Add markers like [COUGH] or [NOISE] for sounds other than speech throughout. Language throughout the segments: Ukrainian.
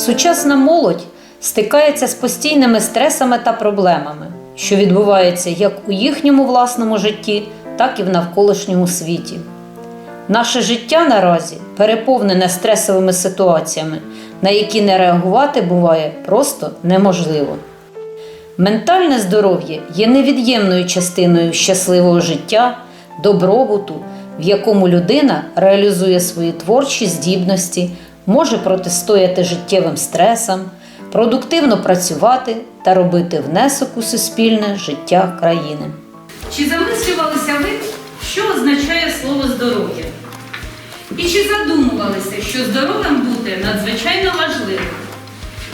Сучасна молодь стикається з постійними стресами та проблемами, що відбуваються як у їхньому власному житті, так і в навколишньому світі. Наше життя наразі переповнене стресовими ситуаціями, на які не реагувати буває просто неможливо. Ментальне здоров'я є невід'ємною частиною щасливого життя, добробуту, в якому людина реалізує свої творчі здібності, може протистояти життєвим стресам, продуктивно працювати та робити внесок у суспільне життя країни. Чи замислювалися ви, що означає слово здоров'я? І чи задумувалися, що здоровим бути надзвичайно важливо?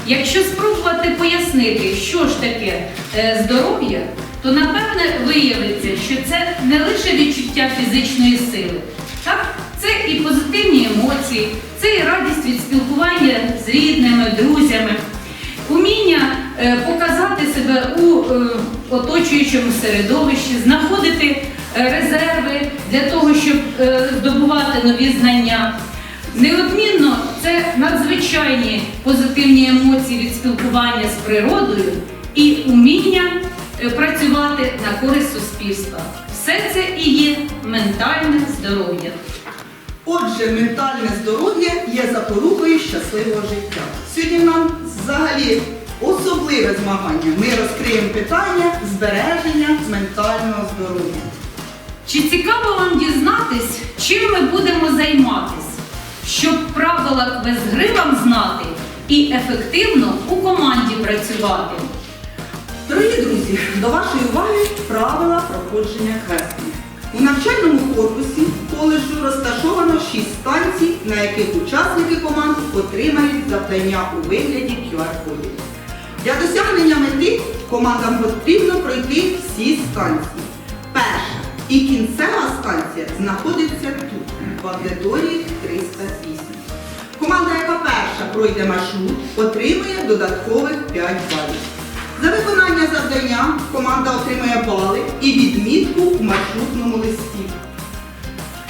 Якщо спробувати пояснити, що ж таке е, здоров'я, то напевне виявиться, що це не лише відчуття фізичної сили, так? це і позитивні емоції, це від спілкування з рідними, друзями, уміння е, показати себе у е, оточуючому середовищі, знаходити е, резерви для того, щоб здобувати нові знання. Неодмінно це надзвичайні позитивні емоції від спілкування з природою і уміння працювати на користь суспільства. Все це і є ментальне здоров'я. Отже, ментальне здоров'я є запорукою щасливого життя. Сьогодні нам взагалі особливе змагання. Ми розкриємо питання збереження ментального здоров'я. Чи цікаво вам дізнатись, чим ми будемо займатись, щоб правила квест-гри вам знати і ефективно у команді працювати? Дорогі друзі, до вашої уваги правила проходження квесту. У навчальному корпусі коледжу розташовано 6 станцій, на яких учасники команд отримають завдання у вигляді QR-кодів. Для досягнення мети командам потрібно пройти всі станції. Перша і кінцева станція знаходиться тут, в аудиторії 308. Команда, яка перша пройде маршрут, отримує додаткових 5 балів. Завдання команда отримує бали і відмітку у маршрутному листі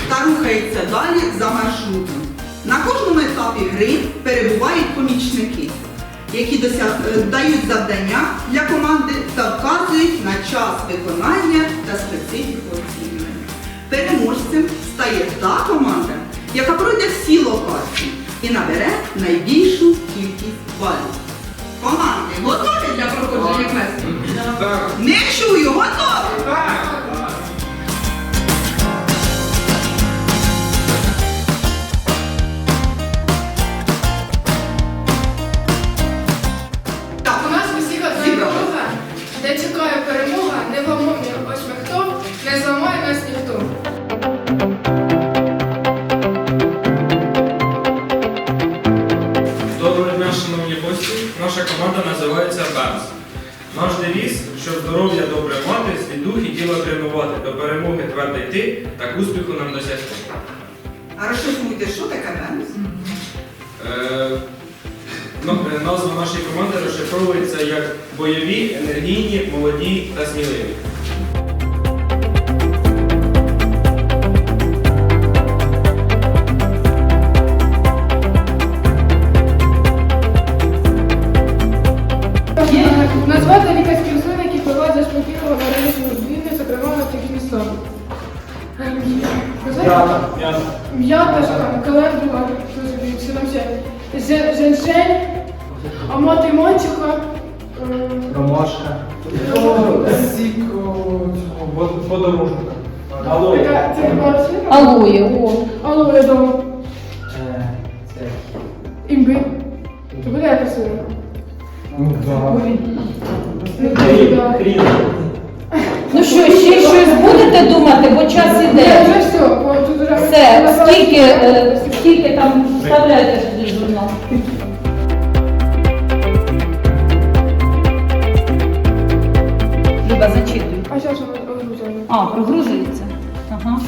та рухається далі за маршрутом. На кожному етапі гри перебувають помічники, які е, дають завдання для команди та вказують на час виконання та специфіку оцінювання. Переможцем стає та команда, яка пройде всі локації і набере найбільшу кількість балів. Команди готові для проходження квесту? Не чую, готові! Так, У нас усіх одна Зібрали. дорога, де чекає перемога, невгамовні ось ми хто, не зламає нас ніхто. Доброго дня, шановні гості. Наша команда називається БЕМС. Наш девіз, щоб здоров'я добре мати, свій дух і тіло тренувати, до перемоги твердо йти, так успіху нам досягти. А розшифруйте, що таке бенз? Е, ну, е, назва нашої команди розшифровується як бойові, енергійні, молоді та сміливі. Рослина? Алоє, о. Алоє дома. Е, Це. Імби. Це буде якась рослина? Ну, да. Не Крі- буде, да. крі- Ну що, ще щось будете думати, бо час іде. вже все. бо тут вже- Все, скільки, е, скільки там вставляєте туди журнал? Люба, зачитуй. А зараз воно розгрузено. А, прогружується? Ага.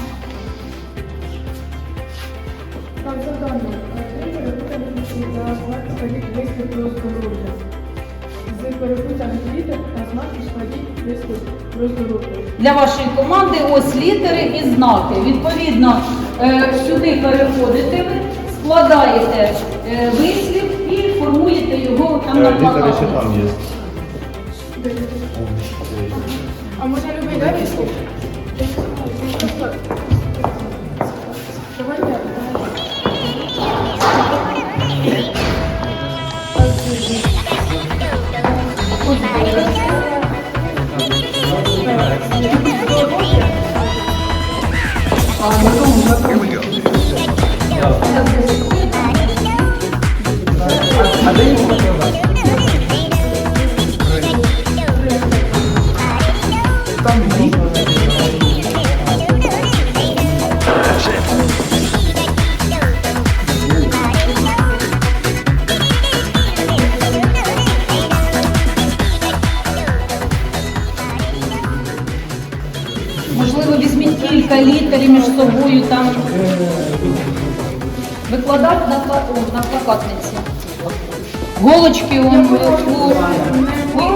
Складіть вислів про здоров'я. З перепутами літер та знаків складіть вислів про здоров'я. Для вашої команди ось літери і знаки. Відповідно, е, сюди переходите ви, складаєте е, вислів і формуєте його там на Літери ще там є. А може любий далі? Давайте. 아, на, плакатниці. Голочки он у,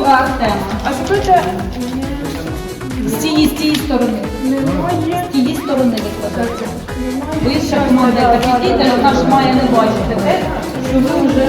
Артема. А спите З цієї, з цієї сторони. З тієї сторони викладати. Ви ще команда підійдете, вона ж має не бачити те, що ви вже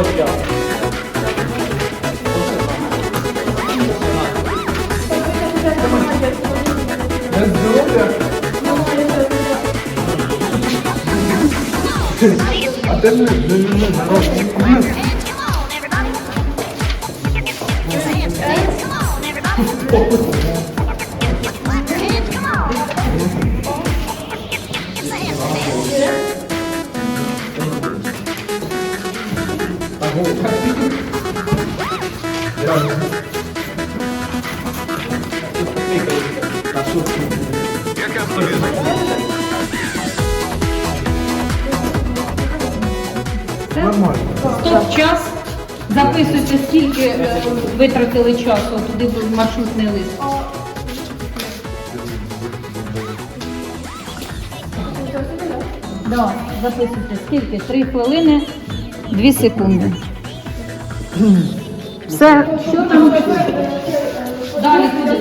Ось я. Без здоров'я. А ти не, не, не, не, народ. Hands, Стоп час. Записуйте, скільки е, витратили часу туди в маршрутний лист. Да, записуйте, скільки? Три хвилини, дві секунди. Все, що там? Далі куди?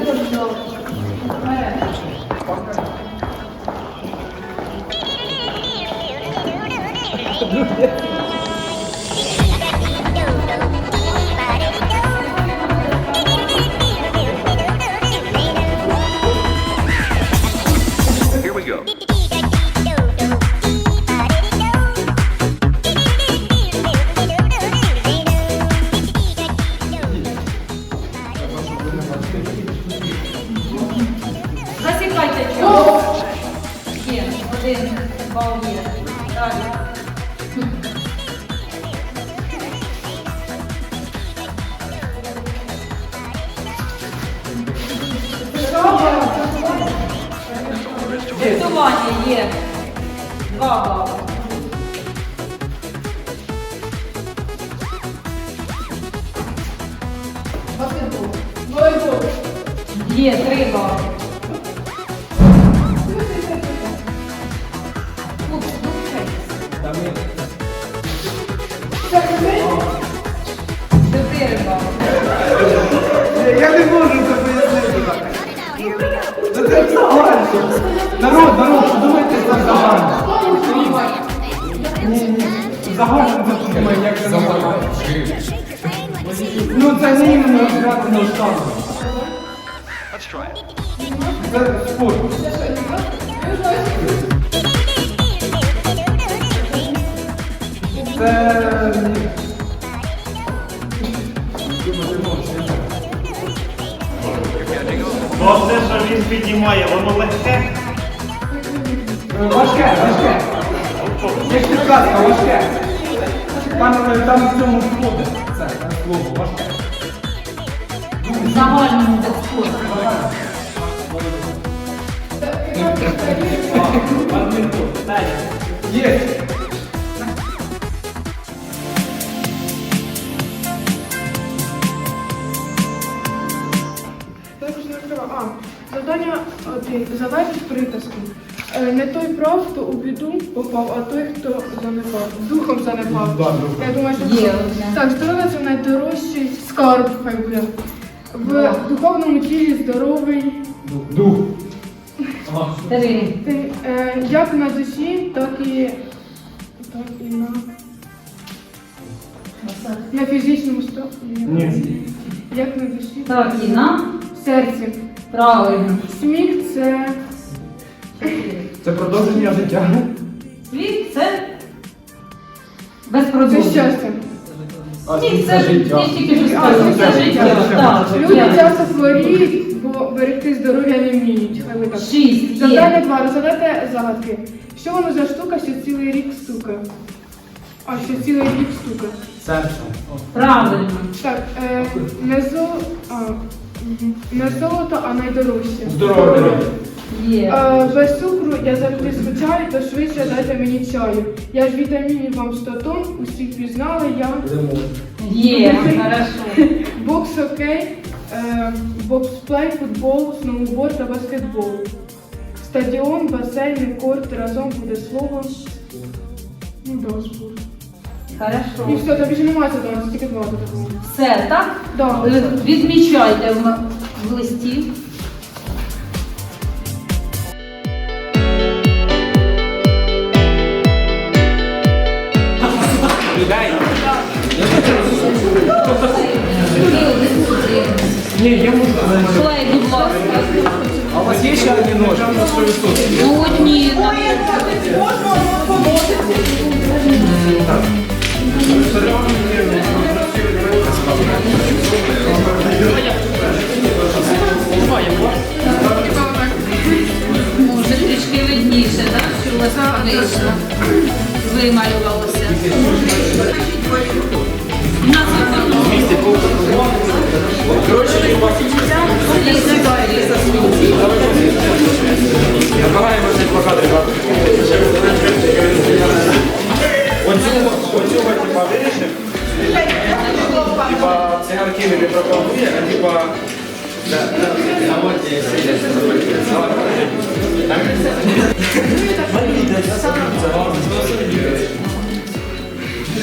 Тестування є. Два бали. Є три бали. Хлопці, долучайтесь. Чотири бали. Я не можу Народ, народ, подумайте за загально. Загально це як це move. Ну це не іменно тримати на штангу. Це спорт. Це... що він піднімає, воно легке. Е, Важке, важке. Є ж підказка, важке. Там, е, там в цьому входить. Це, це слово, важке. Загальному вид спорту. Є. завдання один. Заведіть приказку. Не той прав, хто у біду попав, а той, хто занепав. Духом занепав. Да, духом. Я думаю, що Є так, здоров'я це найдорожчий скарб, хай буде. В духовному тілі здоровий. Дух. Три. Ти, е, як на душі, так і, так і на, на фізичному сто... Ні. Як на душі, Так, і на в серці. Правильно. Сміх це Це продовження життя. Сміх це без Це щастя. Сміх це життя. я тільки що А, це це життя. життя. Так, Люди часто хворіють, бо берегти здоров'я не вміють. Хай ви так. Шість Завдання два. Розгадайте загадки. Що воно за штука, що цілий рік стукає? А, що цілий рік стукає. Серце. Правильно. Так, е, зо... а. Не золото, а найдорожче. Здоров'я. Є. Е, без цукру я завжди скучаю, то швидше дайте мені чаю. Я ж вітамінів вам 100 тонн, усі пізнали я. Є. Хорошо. [LAUGHS] Бокс окей, е, боксплей, футбол, сноуборд та баскетбол. Стадіон, басейн, корт, разом буде слово. Ну, да, спорт. І Хорошо. все, тобі ж немає задання, це тільки два такого. Все, так? Да. Е, Відмічайте в, в листі. Ні, я можу. Клей, будь ласка. А у вас є ще одні ножі? Ну, одні. Може, трішки видніше, так? Що у вас вийшло? Вималювалося. Назва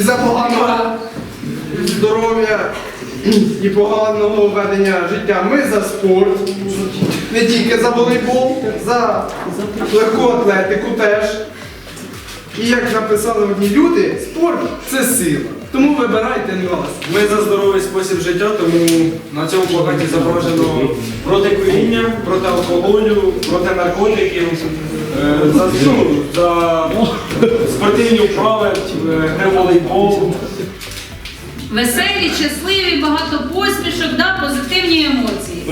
за поганого здоров'я і поганого ведення життя. Ми за спорт, не тільки за волейбол, за легку атлетику теж. І як написали одні люди, спорт це сила. Тому вибирайте нас. Ми за здоровий спосіб життя, тому на цьому плакаті зображено проти куріння, проти алкоголю, проти наркотиків, е, за, ну, за спортивні вправи, е, гри в волейбол. Веселі, щасливі, багато посмішок, да, позитивні емоції.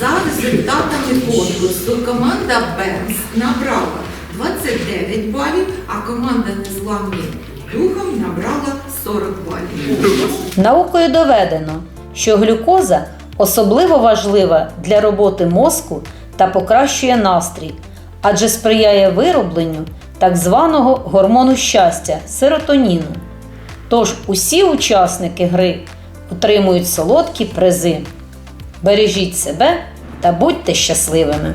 За результатами конкурсу команда Бенс набрала 29 балів, а команда Незламні духом набрала 40 балів. Наукою доведено, що глюкоза особливо важлива для роботи мозку та покращує настрій, адже сприяє виробленню так званого гормону щастя серотоніну. Тож усі учасники гри отримують солодкі призи. Бережіть себе та будьте щасливими!